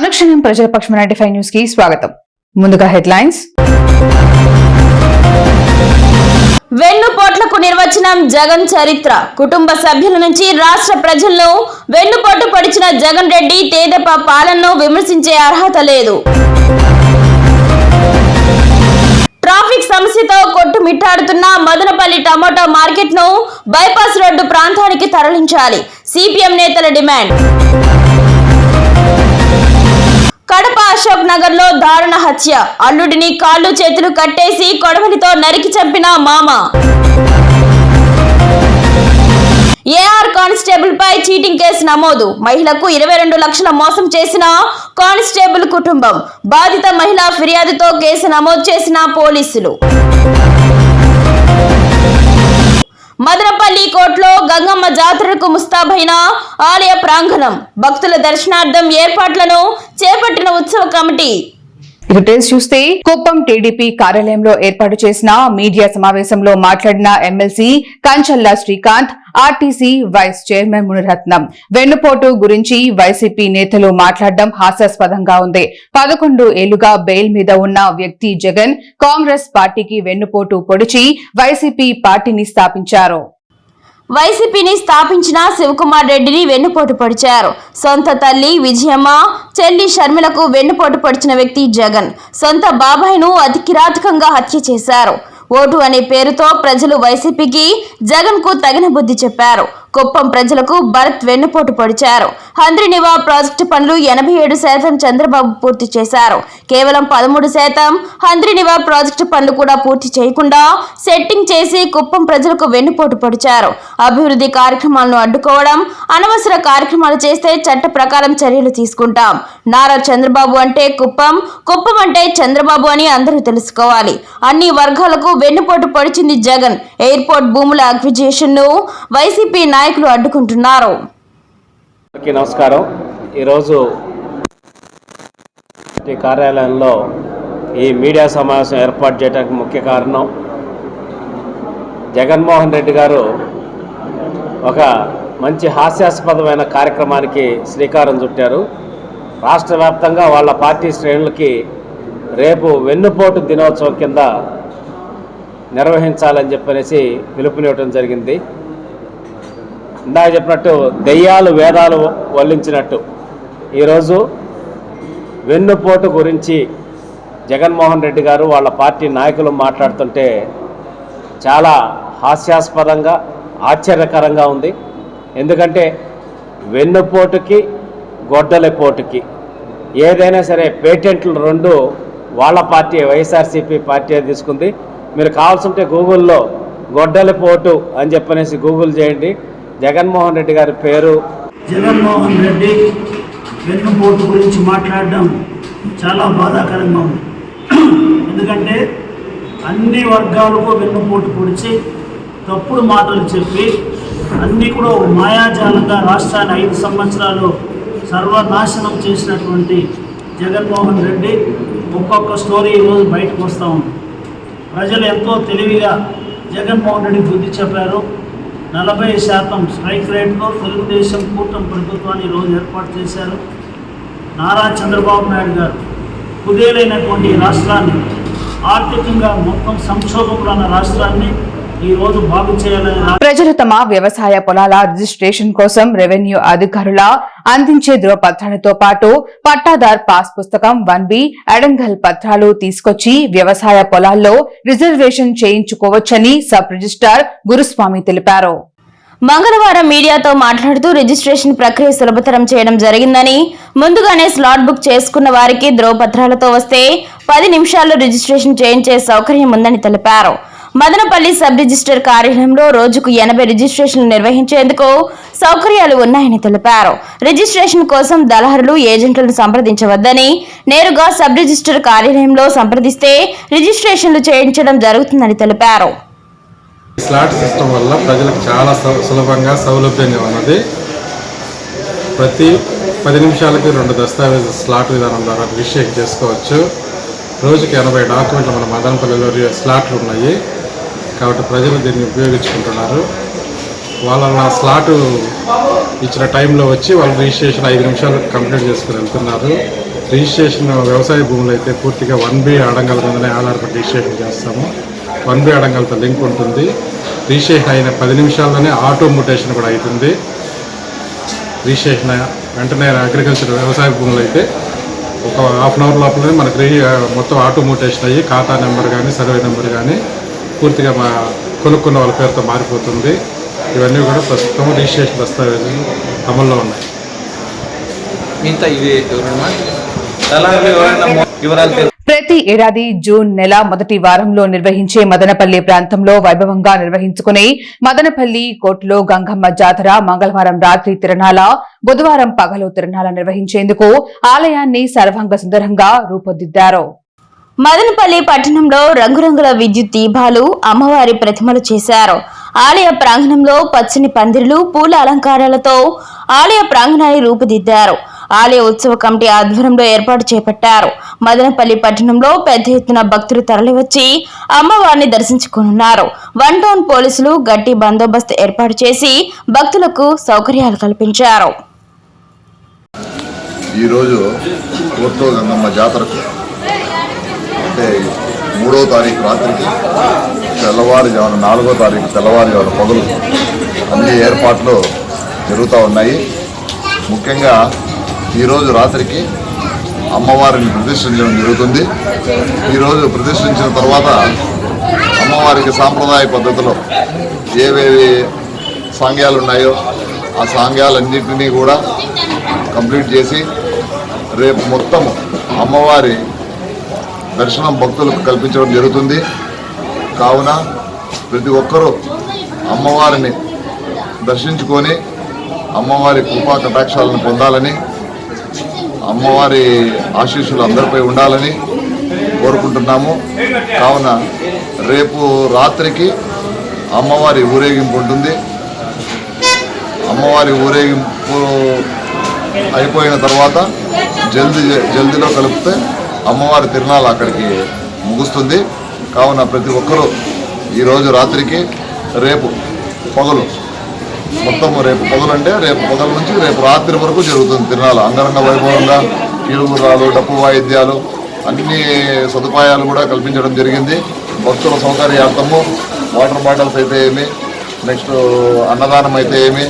అనుక్షణం ప్రజాపక్షం ninety five న్యూస్కి స్వాగతం. ముందుగా హెడ్లైన్స్. వెన్నుపోట్లకు నిర్వచనం జగన్ చరిత్ర. కుటుంబ సభ్యుల నుంచి రాష్ట్ర ప్రజలను వెన్నుపోటు పడిచిన జగన్ రెడ్డి తేదప పాలనను విమర్శించే అర్హత లేదు. ట్రాఫిక్ సమస్యతో కొట్టుమిట్టాడుతున్న మదనపల్లి టమోటా మార్కెట్ను బైపాస్ రోడ్డు ప్రాంతానికి తరలించాలి. సిపిఎం నేతల డిమాండ్. నగర్లో దారుణ హత్య. అల్లుడిని కాళ్ళు చేతులు కట్టేసి కొడవలితో నరికి చంపిన మామ. ఏఆర్ కానిస్టేబుల్ పై చీటింగ్ కేసు నమోదు. మహిళకు ఇరవై రెండు లక్షల మోసం చేసిన కానిస్టేబుల్ కుటుంబం. బాధిత మహిళ ఫిర్యాదుతో కేసు నమోదు చేసిన పోలీసులు. మదనపల్లి కోట్లో గంగమ్మ జాతరకు ముస్తాబైన ఆలయ ప్రాంగణం. భక్తుల దర్శనార్థం ఏర్పాట్లను చేపట్టిన ఉత్సవ కమిటీ డీటెయిల్స్ చూస్తే కుప్పం టీడీపీ కార్యాలయంలో ఏర్పాటు చేసిన మీడియా సమావేశంలో మాట్లాడిన MLC Kanchalla Srikanth RTC vice chairman Muniratnam. వెన్నుపోటు గురించి వైసీపీ నేతలు మాట్లాడడం హాస్యాస్పదంగా ఉంది. పదకొండు ఏళ్ళుగా బెయిల్ మీద ఉన్న వ్యక్తి జగన్ కాంగ్రెస్ పార్టీకి వెన్నుపోటు పొడిచి వైసీపీ పార్టీని స్థాపించారు. వైసీపీని స్థాపించిన శివకుమార్ రెడ్డిని వెన్నుపోటు పొడిచారు. సొంత తల్లి విజయమ్మ చెల్లి షర్మిలకు వెన్నుపోటు పొడిచిన వ్యక్తి జగన్. సొంత బాబాయ్ను అతి కిరాతకంగా హత్య చేశారు. ఓటు అనే పేరుతో ప్రజలు వైసీపీకి జగన్కు తగిన బుద్ధి చెప్పారు. కుప్పం ప్రజలకు భరత్ వెన్నుపోటు పొడిచారు. హంద్రినివా ప్రాజెక్టు పనులు ఎనభై ఏడు శాతం చంద్రబాబు పూర్తి చేశారు. కేవలం పదమూడు శాతం హంద్రినివా ప్రాజెక్టు పనులు కూడా పూర్తి చేయకుండా సెట్టింగ్ చేసి కుప్పం ప్రజలకు వెన్నుపోటు పొడిచారు. అభివృద్ధి కార్యక్రమాలను అడ్డుకోవడం అనవసర కార్యక్రమాలు చేస్తే చట్ట ప్రకారం చర్యలు తీసుకుంటాం. నారా చంద్రబాబు అంటే కుప్పం కుప్పం అంటే చంద్రబాబు అని అందరూ తెలుసుకోవాలి. అన్ని వర్గాలకు వెన్నుపోటు పొడిచింది జగన్. ఎయిర్పోర్ట్ భూముల అక్విజిషన్ను వైసీపీ నాయకులు అడ్డుకుంటున్నారు. నమస్కారం. ఈరోజు కార్యాలయంలో ఈ మీడియా సమావేశం ఏర్పాటు చేయడానికి ముఖ్య కారణం జగన్మోహన్ రెడ్డి గారు ఒక మంచి హాస్యాస్పదమైన కార్యక్రమానికి శ్రీకారం చుట్టారు. రాష్ట్ర వ్యాప్తంగా వాళ్ళ పార్టీ శ్రేణులకి రేపు వెన్నుపోటు దినోత్సవం కింద నిర్వహించాలని చెప్పనేసి పిలుపునివ్వడం జరిగింది. ఇందాక చెప్పినట్టు దెయ్యాలు వేదాలు వల్లించినట్టు. ఈరోజు వెన్నుపోటు గురించి జగన్మోహన్ రెడ్డి గారు వాళ్ళ పార్టీ నాయకులు మాట్లాడుతుంటే చాలా హాస్యాస్పదంగా ఆశ్చర్యకరంగా ఉంది. ఎందుకంటే వెన్నుపోటుకి గొడ్డలిపోటుకి ఏదైనా సరే పేటెంట్లు రెండు వాళ్ళ పార్టీ వైఎస్ఆర్సీపీ పార్టీ తీసుకుంది. మీరు కావాల్సింటే గూగుల్లో గొడ్డలిపోటు అని చెప్పనేసి గూగుల్ చేయండి. జగన్మోహన్ రెడ్డి గారి పేరు. జగన్మోహన్ రెడ్డి వెన్నుపోటు గురించి మాట్లాడడం చాలా బాధాకరంగా ఉంది. ఎందుకంటే అన్ని వర్గాలకు వెన్నుపోటు పొడిచి తప్పుడు మాటలు చెప్పి అన్నీ కూడా ఒక మాయాజాలంగా రాష్ట్రాన్ని ఐదు సంవత్సరాలు సర్వనాశనం చేసినటువంటి జగన్మోహన్ రెడ్డి ఒక్కొక్క స్టోరీ ఈరోజు బయటకు వస్తూ ఉంది. ప్రజలు ఎంతో తెలివిగా జగన్మోహన్ రెడ్డి బుద్ధి చెప్పారు. నలభై శాతం స్ట్రైక్ రేట్తో తెలుగుదేశం కూటమి ప్రభుత్వాన్ని ఈరోజు ఏర్పాటు చేశారు. నారా చంద్రబాబు నాయుడు గారు కుదేలైనటువంటి రాష్ట్రాన్ని ఆర్థికంగా మొత్తం సంక్షోభంలో ఉన్న రాష్ట్రాన్ని ప్రజలు తమ వ్యవసాయ పొలాల రిజిస్ట్రేషన్ కోసం రెవెన్యూ అధికారుల అందించే ధృవపత్రాలతో పాటు పట్టాదార్ పాస్ పుస్తకం వన్ బి అడంగల్ పత్రాలు తీసుకొచ్చి వ్యవసాయ పొలాల్లో రిజర్వేషన్ చేయించుకోవచ్చని సబ్ రిజిస్ట్రార్ గురుస్వామి తెలిపారు. మంగళవారం మీడియాతో మాట్లాడుతూ రిజిస్ట్రేషన్ ప్రక్రియ సులభతరం చేయడం జరిగిందని ముందుగానే స్లాట్ బుక్ చేసుకున్న వారికి ధ్రువపత్రాలతో వస్తే పది నిమిషాల్లో రిజిస్ట్రేషన్ చేయించే సౌకర్యం ఉందని తెలిపారు. మదనపల్లి సబ్ రిజిస్టర్ కార్యాలయంలో రోజుకు ఎనభై రిజిస్ట్రేషన్లు నిర్వహించేందుకు సౌకర్యాలు ఉన్నాయని తెలిపారు. రిజిస్ట్రేషన్ కోసం దళహరులు ఏజెంట్లను సంప్రదించవద్దని నేరుగా సబ్ రిజిస్టర్ కార్యాలయంలో సంప్రదిస్తే రిజిస్ట్రేషన్లు చేయించడం జరుగుతుందని తెలిపారు. స్లాట్ సిస్టమ్ వల్ల ప్రజలకు చాలా సులభంగా సౌలభ్యంగా ఉన్నది. ప్రతి పది నిమిషాలకి రెండు దస్తావేజు స్లాట్ విధానం ద్వారా రిజిస్ట్రేషన్ చేసుకోవచ్చు. రోజుకి ఎనభై డాక్యుమెంట్లు మన మదనపల్లిలో స్లాట్లు ఉన్నాయి. కాబట్టి ప్రజలు దీన్ని ఉపయోగించుకుంటున్నారు. వాళ్ళ స్లాటు ఇచ్చిన టైంలో వచ్చి వాళ్ళు రిజిస్ట్రేషన్ ఐదు నిమిషాలు కంప్లీట్ చేసుకుని వెళ్తున్నారు. రిజిస్ట్రేషన్ వ్యవసాయ భూములు అయితే పూర్తిగా వన్ బి అడంగల మీదనే ఆధారపడి రిజిస్ట్రేషన్ చేస్తాము. వన్ బి అడంగలతో లింక్ ఉంటుంది. రిజిస్ట్రేషన్ అయిన పది నిమిషాల్లోనే ఆటో మ్యూటేషన్ కూడా అవుతుంది. రిజిస్ట్రేషన్ వెంటనే అగ్రికల్చర్ వ్యవసాయ భూములు అయితే ఒక హాఫ్ అన్ అవర్ లోపలనే మనకి మొత్తం ఆటో మ్యూటేషన్ అయ్యి ఖాతా నెంబర్ కానీ సర్వే నెంబర్ కానీ పూర్తిగా మా కొనుక్కున్న వాళ్ళ పేరుతో మారిపోతుంది. ఇవన్నీ కూడా ప్రస్తుతం రిజిస్ట్రేషన్ దస్తావేజులు అమల్లో ఉన్నాయి. మిగతా ఇవి వివరాలు ప్రతి ఏడాది జూన్ నెల మొదటి వారంలో నిర్వహించే మదనపల్లి ప్రాంతంలో వైభవంగా నిర్వహించుకునే మదనపల్లి కోట్లో గంగమ్మ జాతర మంగళవారం రాత్రి తిరణాల బుధవారం పగలు తిరణాల నిర్వహించేందుకు ఆలయాన్ని సర్వాంగ సుందరంగా రూపుదిద్దారు. మదనపల్లి పట్టణంలో రంగురంగుల విద్యుత్ దీపాలు అమ్మవారి ప్రతిమలు చేశారు. ఆలయ ప్రాంగణంలో పచ్చని పందిరులు పూల అలంకారాలతో ఆలయ ప్రాంగణాన్ని రూపుదిద్దారు. ఆలయ ఉత్సవ కమిటీ ఆధ్వర్యంలో ఏర్పాటు చేపట్టారు. మదనపల్లి పట్టణంలో పెద్ద ఎత్తున భక్తులు తరలివచ్చి అమ్మవారిని దర్శించుకున్నారు వన్ టౌన్ పోలీసులు గట్టి బందోబస్తు ఏర్పాటు చేసి భక్తులకు సౌకర్యాలు కల్పించారు. ఈరోజు జాతరకు అంటే మూడో తారీఖు రాత్రికి తెల్లవారుజామున నాలుగో తారీఖు తెల్లవారుజామున పగులు అన్ని ఏర్పాట్లు జరుగుతూ ఉన్నాయి. ముఖ్యంగా ఈరోజు రాత్రికి అమ్మవారిని ప్రతిష్ఠించడం జరుగుతుంది. ఈరోజు ప్రతిష్ఠించిన తర్వాత అమ్మవారికి సాంప్రదాయ పద్ధతిలో ఏవేవి సాంగ్యాలు ఉన్నాయో ఆ సాంగ్యాలన్నింటినీ కూడా కంప్లీట్ చేసి రేపు మొత్తం అమ్మవారి దర్శనం భక్తులకు కల్పించడం జరుగుతుంది. కావున ప్రతి ఒక్కరూ అమ్మవారిని దర్శించుకొని అమ్మవారి కృపా కటాక్షాలను పొందాలని అమ్మవారి ఆశీస్సులు అందరిపై ఉండాలని కోరుకుంటున్నాము. కావున రేపు రాత్రికి అమ్మవారి ఊరేగింపు ఉంటుంది. అమ్మవారి ఊరేగింపు అయిపోయిన తర్వాత జల్దీ జల్దీలో కలిపితే అమ్మవారి తిరునాళ్ళు అక్కడికి ముగుస్తుంది. కావున ప్రతి ఒక్కరూ ఈరోజు రాత్రికి రేపు పగలు మొత్తం రేపు పగలు అంటే రేపు పగల నుంచి రేపు రాత్రి వరకు జరుగుతుంది తిరునాళ్ళు అంగరంగ వైభవంగా కీలుగుర్రాలు డప్పు వాయిద్యాలు అన్ని సదుపాయాలు కూడా కల్పించడం జరిగింది. భక్తుల సౌకర్యార్థము వాటర్ బాటిల్స్ అయితే ఏమి నెక్స్ట్ అన్నదానం అయితే ఏమి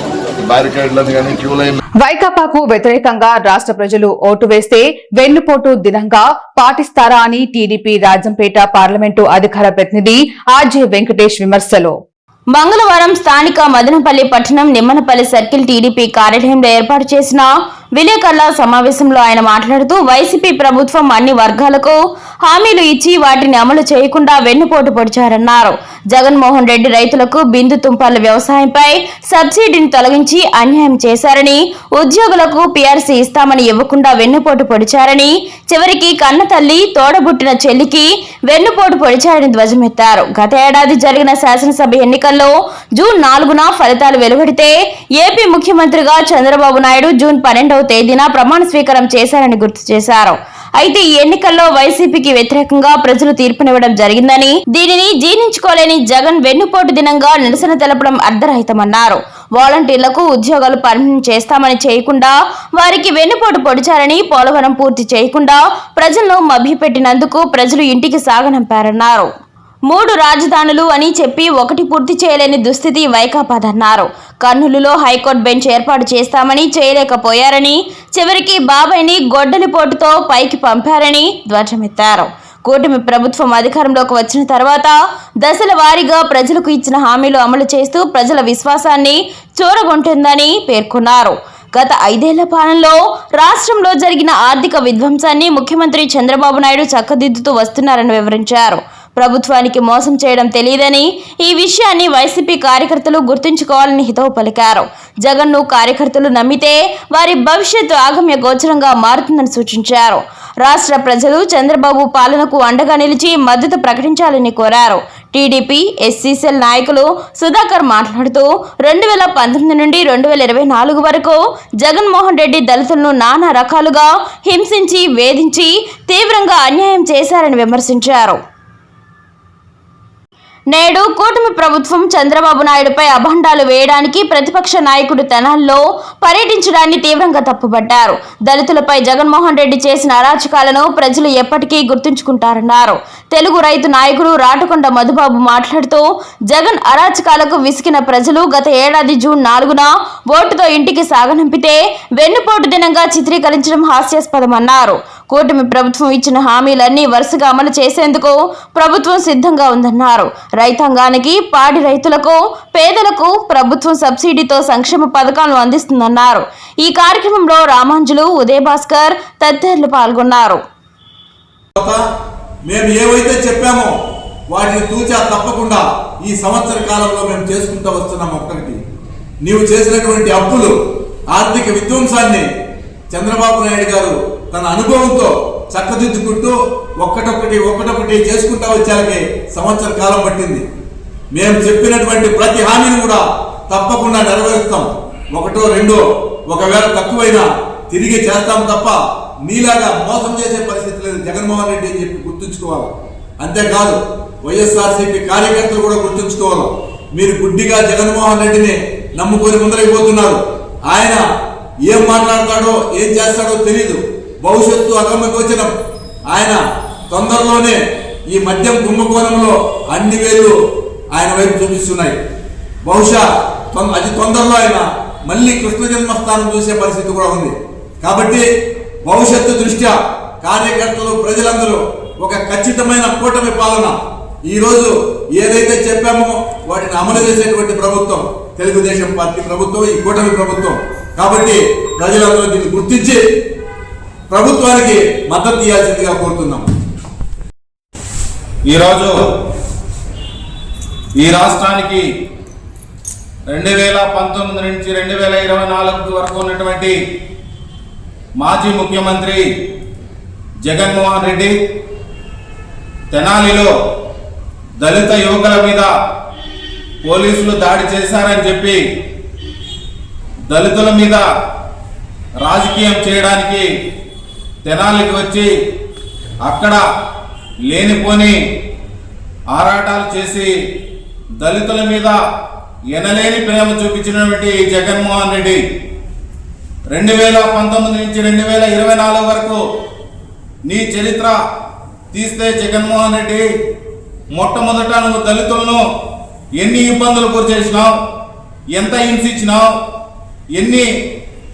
బ్యారికేడ్లను కానీ క్యూ లైన్ వైకాపాకు వ్యతిరేకంగా రాష్ట్ర ప్రజలు ఓటు వేస్తే వెన్నుపోటు దినంగా పాటిస్తారా అని టీడీపీ రాజంపేట పార్లమెంటు అధికార ప్రతినిధి ఆర్జే వెంకటేష్ విమర్శలు. మంగళవారం స్థానిక మదనపల్లి పట్టణం నిమ్మనపల్లి సర్కిల్ టీడీపీ కార్యాలయంలో ఏర్పాటు చేసిన విలేకరుల సమావేశంలో ఆయన మాట్లాడుతూ వైసీపీ ప్రభుత్వం అన్ని వర్గాలకు హామీలు ఇచ్చి వాటిని అమలు చేయకుండా వెన్నుపోటు పొడిచారన్నారు. జగన్మోహన్ రెడ్డి రైతులకు బిందు తుంపర్ల వ్యవసాయంపై సబ్సిడీని తొలగించి అన్యాయం చేశారని ఉద్యోగులకు పీఆర్సీ ఇస్తామని ఇవ్వకుండా వెన్నుపోటు పొడిచారని చివరికి కన్న తల్లి తోడబుట్టిన చెల్లికి వెన్నుపోటు పొడిచారని ధ్వజమెత్తారు. గత ఏడాది జరిగిన శాసనసభ ఎన్నికల్లో జూన్ నాలుగున ఫలితాలు వెలువడితే ఏపీ ముఖ్యమంత్రిగా చంద్రబాబు నాయుడు జూన్ పన్నెండవ తేదీన ప్రమాణ స్వీకారం చేశారని గుర్తు చేశారు. అయితే ఈ ఎన్నికల్లో వైసీపీకి వ్యతిరేకంగా ప్రజలు తీర్పునివ్వడం జరిగిందని దీనిని జీర్ణించుకోలేని జగన్ వెన్నుపోటు దినంగా నిరసన తెలపడం అర్ధరహితమన్నారు. వాలంటీర్లకు ఉద్యోగాలు పర్మనెంట్ చేస్తామని చేయకుండా వారికి వెన్నుపోటు పొడిచారని పోలవరం పూర్తి చేయకుండా ప్రజలను మభ్యపెట్టినందుకు ప్రజలు ఇంటికి సాగనంపారన్నారు. మూడు రాజధానులు అని చెప్పి ఒకటి పూర్తి చేయలేని దుస్థితి వైకాపాదన్నారు. కర్నూలులో హైకోర్టు బెంచ్ ఏర్పాటు చేస్తామని చేయలేకపోయారని చివరికి బాబాయ్ని గొడ్డలిపోటుతో పైకి పంపారని ధ్వజమెత్తారు. కూటమి ప్రభుత్వం అధికారంలోకి వచ్చిన తర్వాత దశల వారీగా ప్రజలకు ఇచ్చిన హామీలు అమలు చేస్తూ ప్రజల విశ్వాసాన్ని చూరగొంటుందని పేర్కొన్నారు. గత ఐదేళ్ళ పాలనలో రాష్ట్రంలో జరిగిన ఆర్థిక విధ్వంసాన్ని ముఖ్యమంత్రి చంద్రబాబు నాయుడు చక్కదిద్దుతూ వస్తున్నారని వివరించారు. ప్రభుత్వానికి మోసం చేయడం తెలియదని ఈ విషయాన్ని వైసీపీ కార్యకర్తలు గుర్తుంచుకోవాలని హితవు పలికారు. జగన్ను కార్యకర్తలు నమ్మితే వారి భవిష్యత్తు ఆగమ్య గోచరంగా మారుతుందని సూచించారు. రాష్ట్ర ప్రజలు చంద్రబాబు పాలనకు అండగా నిలిచి మద్దతు ప్రకటించాలని కోరారు. టీడీపీ ఎస్సీసీఎల్ నాయకులు సుధాకర్ మాట్లాడుతూ రెండు వేల పంతొమ్మిది నుండి రెండు వేల ఇరవై నాలుగు వరకు జగన్మోహన్ రెడ్డి దళితులను నానా రకాలుగా హింసించి వేధించి తీవ్రంగా అన్యాయం చేశారని విమర్శించారు. నేడు కూటమి ప్రభుత్వం చంద్రబాబు నాయుడుపై అభండాలు వేయడానికి ప్రతిపక్ష నాయకుడు తెనాల్లో పర్యటించడాన్ని తీవ్రంగా తప్పుపట్టారు దళితులపై జగన్మోహన్ రెడ్డి చేసిన అరాచకాలను ప్రజలు ఎప్పటికీ గుర్తుంచుకుంటారన్నారు. తెలుగు రైతు నాయకుడు రాటకొండ మధుబాబు మాట్లాడుతూ జగన్ అరాచకాలకు విసిగిన ప్రజలు గత ఏడాది జూన్ నాలుగున ఓటుతో ఇంటికి సాగనంపితే వెన్నుపోటు దినంగా చిత్రీకరించడం హాస్యాస్పదమన్నారు. కూటమి ప్రభుత్వం ఇచ్చిన హామీలన్నీ వరుసగా అమలు చేసేందుకు ప్రభుత్వం సిద్ధంగా ఉందన్నారు. రైతాంగానికి పాడి రైతులకు పేదలకు ప్రభుత్వం సబ్సిడీతో సంక్షేమ పథకాలను అందిస్తుందన్నారు. ఈ కార్యక్రమంలో రామాంజులు ఉదయ్ భాస్కర్ తదితరులు పాల్గొన్నారు. మేము ఏవైతే చెప్పామో వాటిని తూచా తప్పకుండా ఈ సంవత్సర కాలంలో మేము చేసుకుంటూ వస్తున్నాం ఒక్కటి. నీవు చేసినటువంటి అప్పులు ఆర్థిక విధ్వంసాన్ని చంద్రబాబు నాయుడు గారు తన అనుభవంతో చక్కదిద్దుకుంటూ ఒక్కటొక్కటి ఒక్కటొక్కటి చేసుకుంటా వచ్చాకే సంవత్సర కాలం పట్టింది. మేము చెప్పినటువంటి ప్రతి హామీని కూడా తప్పకుండా నెరవేరుస్తాం. ఒకటో రెండో ఒకవేళ తక్కువైనా తిరిగి చేస్తాం తప్ప మీలాగా మోసం చేసే పరిస్థితి లేదు జగన్మోహన్ రెడ్డి అని చెప్పి గుర్తుంచుకోవాలి. అంతేకాదు వైఎస్ఆర్సీపీ కార్యకర్తలు కూడా గుర్తుంచుకోవాలి. మీరు గుడ్డిగా జగన్మోహన్ రెడ్డిని నమ్ముకొని ముందరైపోతున్నారు ఆయన ఏం మాట్లాడతాడో ఏం చేస్తాడో తెలియదు భవిష్యత్తు అగమ్య గోచరం ఆయన తొందరలోనే ఈ మద్యం కుంభకోణంలో అన్ని వేలు ఆయన వైపు చూపిస్తున్నాయి. బహుశా తొం- అతి తొందరలో ఆయన మళ్ళీ కృష్ణ జన్మస్థానం చూసే పరిస్థితి కూడా ఉంది. కాబట్టి భవిష్యత్తు దృష్ట్యా కార్యకర్తలు ప్రజలందరూ ఒక ఖచ్చితమైన కూటమి పాలన. ఈ రోజు ఏదైతే చెప్పామో వాటిని అమలు చేసేటువంటి ప్రభుత్వం తెలుగుదేశం పార్టీ ప్రభుత్వం ఈ కూటమి ప్రభుత్వం. కాబట్టి ప్రజలందరూ దీన్ని గుర్తించి ప్రభుత్వానికి మద్దతు ఇవ్వాల్సిందిగా కోరుతున్నాం. ఈరోజు ఈ రాష్ట్రానికి రెండు వేల పంతొమ్మిది నుంచి రెండు వేల ఇరవై నాలుగు వరకు ఉన్నటువంటి మాజీ ముఖ్యమంత్రి జగన్మోహన్ రెడ్డి తెనాలిలో దళిత యువకుల మీద పోలీసులు దాడి చేశారని చెప్పి దళితుల మీద రాజకీయం చేయడానికి తెనాలికి వచ్చి అక్కడ లేనిపోని ఆరాటాలు చేసి దళితుల మీద ఎనలేని ప్రేమ చూపించినటువంటి జగన్మోహన్ రెడ్డి రెండు వేల పంతొమ్మిది నుంచి రెండు వేల ఇరవై నాలుగు వరకు నీ చరిత్ర తీస్తే జగన్మోహన్ రెడ్డి మొట్టమొదట నువ్వు దళితులను ఎన్ని ఇబ్బందులు గురి చేసినావు? ఎంత హింసించినావు? ఎన్ని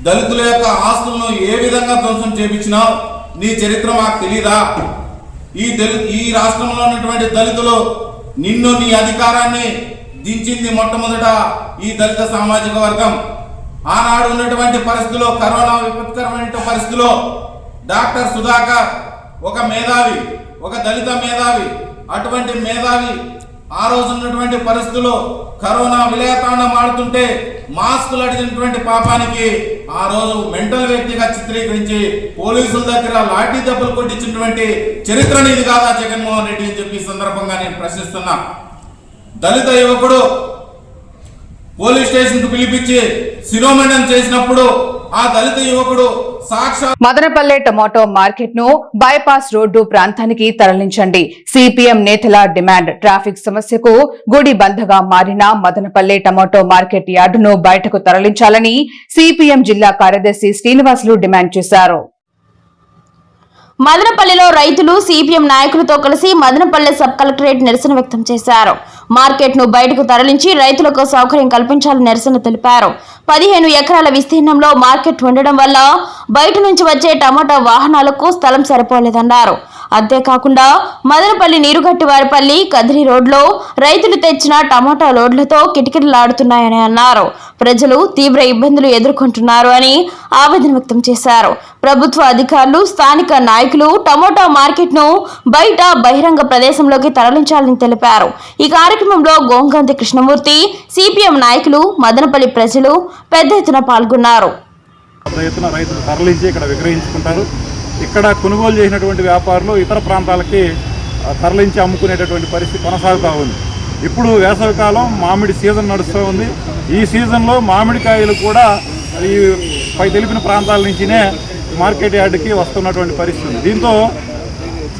దళితుల యొక్క ఆస్తులను ఏ విధంగా ధ్వంసం చేపించినావు నీ చరిత్ర మాకు తెలీదా? ఈ దళి ఈ రాష్ట్రంలో ఉన్నటువంటి దళితులు నిన్ను నీ అధికారాన్ని దించింది మొట్టమొదట ఈ దళిత సామాజిక వర్గం. ఆనాడు ఉన్నటువంటి పరిస్థితుల్లో కరోనా విపత్కరమైన పరిస్థితిలో డాక్టర్ సుధాకర్ ఒక మేధావి ఒక దళిత మేధావి అటువంటి మేధావి ఆ రోజు ఉన్నటువంటి పరిస్థితుల్లో కరోనా విలేతాండం ఆడుతుంటే మాస్కులు అడిగినటువంటి పాపానికి ఆ రోజు మెంటల్ వ్యక్తిగా చిత్రీకరించి పోలీసుల దగ్గర లాఠీ దెబ్బలు కొట్టించినటువంటి చరిత్ర ఇది కాదా జగన్మోహన్ రెడ్డి అని చెప్పి సందర్భంగా నేను ప్రశ్నిస్తున్నా. దళిత యువకుడు పోలీస్ స్టేషన్కు పిలిపించి శిరోమండనం చేసినప్పుడు ఆ దళిత యువకుడు సాక్షాత్ మదనపల్లె టమాటో మార్కెట్ను బైపాస్ రోడ్డు ప్రాంతానికి తరలించండి. సిపిఎం నేతల డిమాండ్ ట్రాఫిక్ సమస్యకు గుడి బంధగా మారిన మదనపల్లె టమాటో మార్కెట్ యార్డును బయటకు తరలించాలని సిపిఎం జిల్లా కార్యదర్శి శ్రీనివాసులు డిమాండ్ చేశారు. మదనపల్లిలో రైతులు సిపిఎం నాయకులతో కలిసి మదనపల్లె సబ్ కలెక్టరేట్ నిరసన వ్యక్తం చేశారు. మార్కెట్ను బయటకు తరలించి రైతులకు సౌకర్యం కల్పించాలని నిరసన తెలిపారు. పదిహేను ఎకరాల విస్తీర్ణంలో మార్కెట్ ఉండడం వల్ల బయట నుంచి వచ్చే టమాటా వాహనాలకు స్థలం సరిపోలేదన్నారు. అంతేకాకుండా మదనపల్లి నీరుగట్టివారిపల్లి కదిరి రోడ్లో రైతులు తెచ్చిన టమాటా లోడ్లతో కిటకిటలాడుతున్నాయని అన్నారు. ప్రజలు తీవ్ర ఇబ్బందులు ఎదుర్కొంటున్నారు అని ఆవేదన వ్యక్తం చేశారు. ప్రభుత్వ అధికారులు స్థానిక నాయకులు టమోటా మార్కెట్ను బయట బహిరంగ ప్రదేశంలోకి తరలించాలని తెలిపారు. ఈ కార్యక్రమంలో గోంగంతి కృష్ణమూర్తి సిపిఎం నాయకులు మదనపల్లి ప్రజలు పెద్ద ఎత్తున పాల్గొన్నారు. రైతున రైతులు తరలించి ఇక్కడ విక్రయించుకుంటారు. ఇక్కడ కొనుగోలు చేసినటువంటి వ్యాపారులు ఇతర ప్రాంతాలకి తరలించి అమ్ముకునేటటువంటి పరిస్థితి కొనసాగుతూ ఉంది. ఇప్పుడు వేసవికాలం మామిడి సీజన్ నడుస్తూ ఉంది. ఈ సీజన్లో మామిడికాయలు కూడా ఈ పై తెలిపిన ప్రాంతాల నుంచినే మార్కెట్ యార్డ్కి వస్తున్నటువంటి పరిస్థితి దీంతో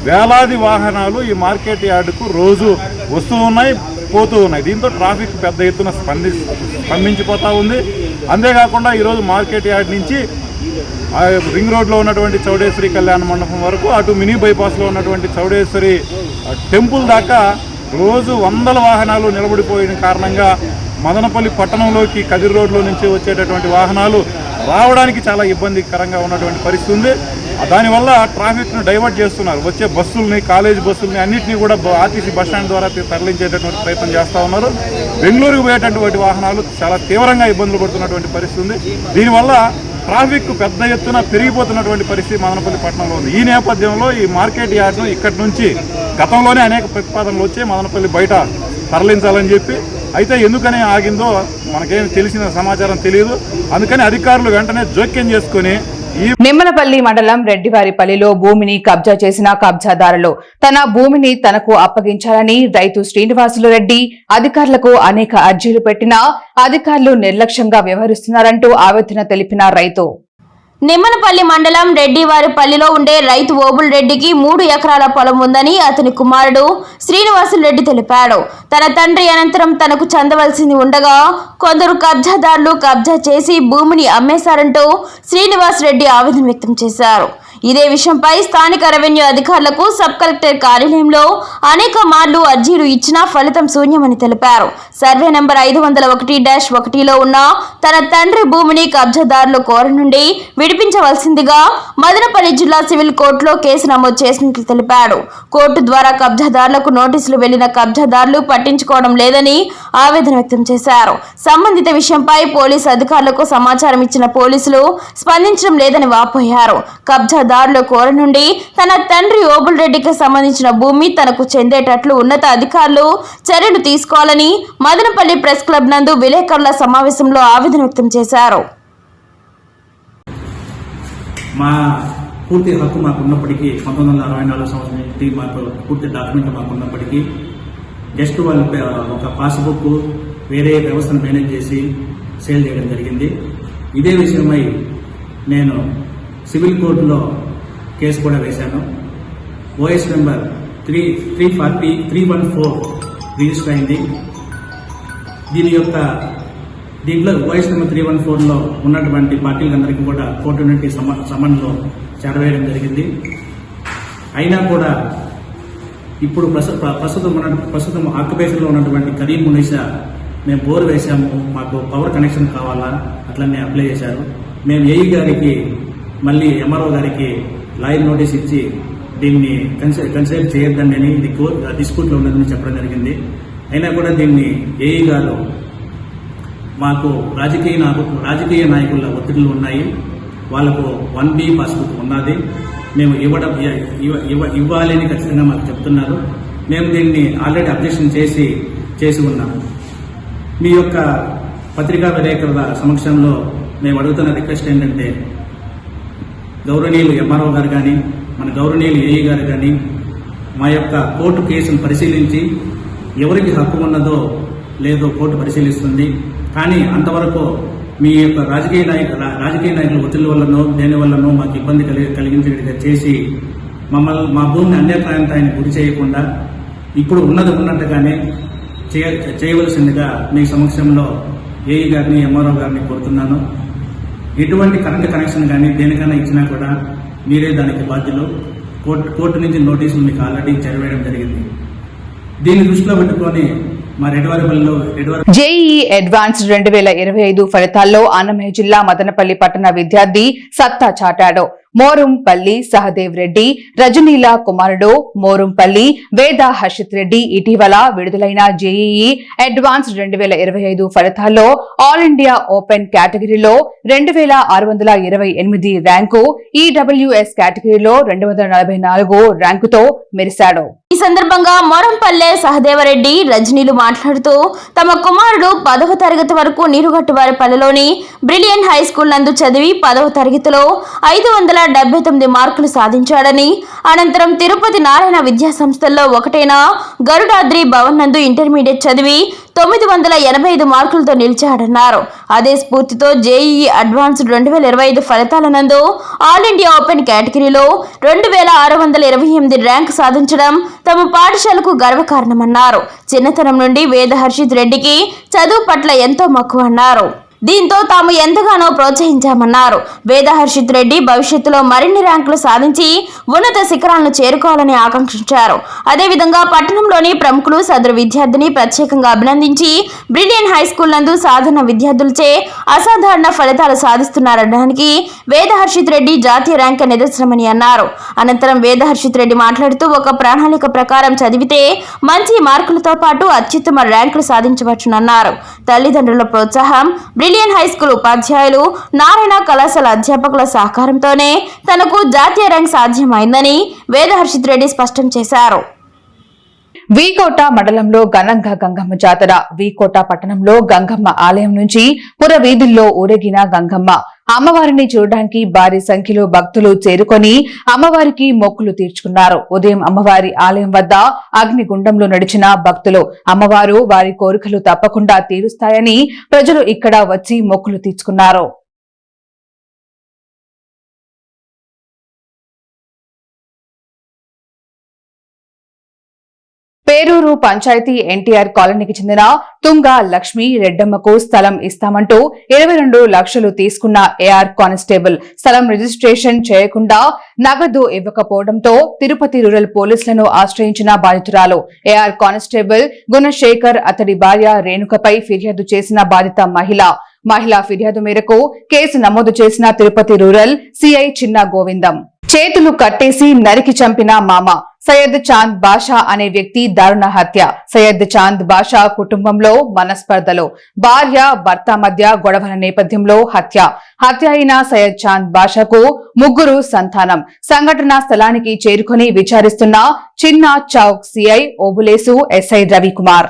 వేలాది వాహనాలు ఈ మార్కెట్ యార్డుకు రోజు వస్తూ ఉన్నాయి పోతూ ఉన్నాయి. దీంతో ట్రాఫిక్ పెద్ద ఎత్తున స్పంది స్పందించిపోతూ ఉంది. అంతేకాకుండా ఈరోజు మార్కెట్ యార్డ్ నుంచి రింగ్ రోడ్లో ఉన్నటువంటి చౌడేశ్వరి కళ్యాణ మండపం వరకు అటు మినీ బైపాస్లో ఉన్నటువంటి చౌడేశ్వరి టెంపుల్ దాకా రోజు వందల వాహనాలు నిలబడిపోయిన కారణంగా మదనపల్లి పట్టణంలోకి కదిరి రోడ్లో నుంచి వచ్చేటటువంటి వాహనాలు రావడానికి చాలా ఇబ్బందికరంగా ఉన్నటువంటి పరిస్థితి ఉంది. దానివల్ల ట్రాఫిక్ను డైవర్ట్ చేస్తున్నారు. వచ్చే బస్సుల్ని కాలేజ్ బస్సుల్ని అన్నింటినీ కూడా ఆర్టీసీ బస్ స్టాండ్ ద్వారా తరలించేటటువంటి ప్రయత్నం చేస్తూ ఉన్నారు. బెంగళూరుకు పోయేటటువంటి వాహనాలు చాలా తీవ్రంగా ఇబ్బందులు పడుతున్నటువంటి పరిస్థితి ఉంది. దీనివల్ల ట్రాఫిక్ పెద్ద ఎత్తున పెరిగిపోతున్నటువంటి పరిస్థితి మదనపల్లి పట్టణంలో ఉంది. ఈ నేపథ్యంలో ఈ మార్కెట్ యార్డ్ను ఇక్కడి నుంచి గతంలోనే అనేక ప్రతిపాదనలు వచ్చి మదనపల్లి బయట తరలించాలని చెప్పి అయితే ఎందుకని ఆగిందో మనకేం తెలిసిన సమాచారం తెలియదు. అందుకని అధికారులు వెంటనే జోక్యం చేసుకొని నిమ్మలపల్లి మండలం రెడ్డివారిపల్లిలో భూమిని కబ్జా చేసిన కబ్జాదారులు. తన భూమిని తనకు అప్పగించాలని రైతు శ్రీనివాసులు రెడ్డి అధికారులకు అనేక అర్జీలు పెట్టినా అధికారులు నిర్లక్ష్యంగా వ్యవహరిస్తున్నారంటూ ఆవేదన తెలిపిన రైతు. నిమ్మనపల్లి మండలం రెడ్డివారిపల్లిలో ఉండే రైతు ఓబుల్ రెడ్డికి మూడు ఎకరాల పొలం ఉందని అతని కుమారుడు శ్రీనివాసులు రెడ్డి తెలిపాడు తన తండ్రి అనంతరం తనకు చెందవలసింది ఉండగా కొందరు కబ్జాదారులు కబ్జా చేసి భూమిని అమ్మేశారంటూ శ్రీనివాస్ రెడ్డి ఆవేదన వ్యక్తం చేశారు. ఇదే విషయంపై స్థానిక రెవెన్యూ అధికారులకు సబ్ కలెక్టర్ కార్యాలయంలో అనేక మార్లు అర్జీలు ఇచ్చినా ఫలితం శూన్యమని తెలిపారు. సర్వే నెంబర్ ఐదు వందల ఒకటి డాష్ ఒకటిలో ఉన్న తన తండ్రి భూమిని కబ్జాదారుల కోర నుండి విడిపించవలసిందిగా మదనపల్లి జిల్లా సివిల్ కోర్టులో కేసు నమోదు చేసినట్లు తెలిపాడు. కోర్టు ద్వారా కబ్జాదారులకు నోటీసులు వెళ్ళిన కబ్జాదారులు పట్టించుకోవడం లేదని ఆవేదన వ్యక్తం చేశారు. సంబంధిత విషయంపై పోలీసు అధికారులకు సమాచారం ఇచ్చిన పోలీసులు స్పందించడం లేదని వాపోయారు. కబ్జా దారిలో కోరనుండి తన తండ్రి ఓబుల్ రెడ్డికి సంబంధించిన భూమి తనకు చెందేటట్లు ఉన్నత అధికారులు చర్యలు తీసుకోవాలని మదనపల్లి ప్రెస్ క్లబ్ నందు విలేకరుల సమావేశంలో ఆవేదన వ్యక్తం చేశారు. మా పూర్తి హక్కు మాకు ఉన్నప్పటికీ పంతొమ్మిది వందల అరవై నాలుగు సంవత్సరం నుండి మాకు పూర్తి డాక్యుమెంట్ మాకు ఉన్నప్పటికీ జస్ట్ వాళ్ళు ఒక పాస్బుక్ వేరే వ్యవస్థను మేనేజ్ చేసి సేల్ చేయడం జరిగింది. ఇదే విషయమై నేను సివిల్ కోర్టులో కేసు కూడా వేశాను. OS number three three forty three one four register అయింది. దీని యొక్క దీంట్లో ఓఎస్ నెంబర్ త్రీ వన్ ఫోర్లో ఉన్నటువంటి పార్టీలందరికీ కూడా కోర్టు నుండి సమ సమన్లో చేరవేయడం జరిగింది. అయినా కూడా ఇప్పుడు ప్రస్తుత ప్రస్తుతం ఉన్న ప్రస్తుతం ఆక్యుపేషన్లో ఉన్నటువంటి కరీం మునీషా మేము బోర్ వేశాము మాకు పవర్ కనెక్షన్ కావాలా అట్లనే అప్లై చేశారు. మేము ఏఈ గారికి మళ్ళీ ఎంఆర్ఓ గారికి లాయర్ నోటీస్ ఇచ్చి దీన్ని కన్సిడర్ చేయొద్దండి అని ఇది కోర్ట్ డిస్ప్యూట్లో ఉన్నదని చెప్పడం జరిగింది. అయినా కూడా దీన్ని ఏఈ గారు మాకు రాజకీయ నాకు రాజకీయ నాయకుల ఒత్తిడులు ఉన్నాయి. వాళ్ళకు వన్ బి పాస్బుక్ ఉన్నది. మేము ఇవ్వడం ఇవ్వ- ఇవ్వాలి అని ఖచ్చితంగా మాకు చెప్తున్నారు. మేము దీన్ని ఆల్రెడీ అబ్జెక్షన్ చేసి చేసి ఉన్నాము మీ యొక్క పత్రికా విలేకరుల సమక్షంలో మేము అడుగుతున్న రిక్వెస్ట్ ఏంటంటే గౌరవనీయులు ఎంఆర్ఓ గారు కానీ మన గౌరవనీయులు ఏఈ గారు కానీ మా యొక్క కోర్టు కేసును పరిశీలించి ఎవరికి హక్కు ఉన్నదో లేదో కోర్టు పరిశీలిస్తుంది. కానీ అంతవరకు మీ యొక్క రాజకీయ నాయక రాజకీయ నాయకుల ఒత్తిడి వల్లనో దేని వల్లనో మాకు ఇబ్బంది కలిగి కలిగించేట్టుగా చేసి మమ్మల్ని మా భూమిని అన్యప్రాంతానికి గురి చేయకుండా ఇప్పుడు ఉన్నది ఉన్నట్టుగానే చేయ చేయవలసిందిగా మీ సమక్షంలో ఏఈ గారిని ఎంఆర్ఓ గారిని కోరుతున్నాను. ఎటువంటి కరెంట్ కనెక్షన్ కానీ దేనికైనా ఇచ్చినా కూడా మీరే దానికి బాధ్యులు. కోర్టు కోర్టు నుంచి నోటీసులు మీకు ఆల్రెడీ చదివేయడం జరిగింది. దీన్ని దృష్టిలో పెట్టుకొని మా జేఈఈ అడ్వాన్స్డ్ రెండు వేల ఇరవై ఐదు ఫలితాల్లో అన్నమయ్య జిల్లా మదనపల్లి పట్టణ విద్యార్థి సత్తా చాటాడు. మోరంపల్లి సహదేవ్ రెడ్డి రజనీల కుమారుడు మోరంపల్లి వేద హర్షిత్ రెడ్డి ఇటీవల విడుదలైన జేఈఈ అడ్వాన్స్డ్ రెండు వేల ఇరవై ఐదు ఫలితాల్లో ఆల్ ఇండియా ఓపెన్ కేటగిరీలో రెండు వేల ఆరు వందల ఇరవై ఎనిమిది ర్యాంకు ఈడబ్ల్యూఎస్ కేటగిరీలో రెండు వందల నలభై నాలుగు ర్యాంకుతో మెరిశాడు. ఈ సందర్భంగా మొరంపల్లె సహదేవరెడ్డి రజనీలు మాట్లాడుతూ తమ కుమారుడు పదవ తరగతి వరకు నీరుగట్టువారిపల్లెలోని బ్రిలియన్ హై స్కూల్ నందు చదివి పదవ తరగతిలో ఐదు వందల డెబ్బై తొమ్మిది మార్కులు సాధించాడని అనంతరం తిరుపతి నారాయణ విద్యా సంస్థల్లో ఒకటైన గరుడాద్రి భవన్ నందు ఇంటర్మీడియట్ చదివి తొమ్మిది వందల ఎనభై ఐదు మార్కులతో నిలిచాడన్నారు. అదే స్ఫూర్తితో జేఈఈ అడ్వాన్స్డ్ రెండు వేల ఇరవై ఐదు ఫలితాల నందు ఆల్ ఇండియా ఓపెన్ కేటగిరీలో రెండు వేల ఆరు వందల ఇరవై ఎనిమిది ర్యాంక్ సాధించడం తమ పాఠశాలకు గర్వకారణమన్నారు. చిన్నతనం నుండి వేద హర్షిత్ రెడ్డికి చదువు పట్ల ఎంతో మక్కువ అన్నారు. దీంతో తాము ఎంతగానో ప్రోత్సహించామన్నారు. వేద హర్షిత్ రెడ్డి భవిష్యత్తులో మరిన్ని ర్యాంకులు సాధించి ఉన్నత శిఖరాలను చేరుకోవాలని ఆకాంక్షించారు. అదేవిధంగా పట్టణంలోని ప్రముఖులు సదరు విద్యార్థిని ప్రత్యేకంగా అభినందించి బ్రిలియన్ హై స్కూల్ నందు సాధారణ విద్యార్థులచే అసాధారణ ఫలితాలు సాధిస్తున్నారనడానికి వేద హర్షిత్ రెడ్డి జాతీయ ర్యాంక్ నిదర్శనమని అన్నారు. అనంతరం వేద హర్షిత్ రెడ్డి మాట్లాడుతూ ఒక ప్రణాళిక ప్రకారం చదివితే మంచి మార్కులతో పాటు అత్యుత్తమ ర్యాంకులు సాధించవచ్చునన్నారు. తల్లిదండ్రుల ప్రోత్సాహం మిలియన్ హై స్కూల్ ఉపాధ్యాయులు నారాయణ కళాశాల అధ్యాపకుల సహకారంతోనే తనకు జాతీయ ర్యాంక్ సాధ్యమైందని వేదహర్షిత్ రెడ్డి స్పష్టం చేశారు. వీకోట మండలంలో ఘనంగా గంగమ్మ జాతర వీకోట పట్టణంలో గంగమ్మ ఆలయం నుంచి పుర వీధుల్లో ఊరేగిన గంగమ్మ. అమ్మవారిని చూడడానికి భారీ సంఖ్యలో భక్తులు చేరుకొని అమ్మవారికి మొక్కులు తీర్చుకున్నారు. ఉదయం అమ్మవారి ఆలయం వద్ద అగ్నిగుండంలో నడిచిన భక్తులు అమ్మవారు వారి కోరికలు తప్పకుండా తీరుస్తాయని ప్రజలు ఇక్కడ వచ్చి మొక్కులు తీర్చుకున్నారు. పేరూరు పంచాయతీ ఎన్టీఆర్ కాలనీకి చెందిన తుంగ లక్ష్మి రెడ్డమ్మకు స్థలం ఇస్తామంటూ ఇరవై రెండు లక్షలు తీసుకున్న ఏఆర్ కానిస్టేబుల్ స్థలం రిజిస్ట్రేషన్ చేయకుండా నగదు ఇవ్వకపోవడంతో తిరుపతి రూరల్ పోలీసులను ఆశ్రయించిన బాధితురాలు ఏఆర్ కానిస్టేబుల్ గుణశేఖర్ అతడి భార్య రేణుకపై ఫిర్యాదు చేసిన బాధిత మహిళ. మహిళా ఫిర్యాదు మేరకు కేసు నమోదు చేసిన తిరుపతి రూరల్ సిఐ చిన్న గోవిందం చేతులు కట్టేసి నరికి చంపిన మామ. సయ్యద్ చాంద్ బాషా అనే వ్యక్తి దారుణ హత్య. సయ్యద్ చాంద్ బాషా కుటుంబంలో మనస్పర్ధలు భార్య భర్త మధ్య గొడవల నేపథ్యంలో హత్య. హత్య అయిన సయ్యద్ చాంద్ బాషాకు ముగ్గురు సంతానం. సంఘటనా స్థలానికి చేరుకుని విచారిస్తున్న చిన్న చౌక్ సిఐ ఓబులేసు ఎస్ఐ రవికుమార్.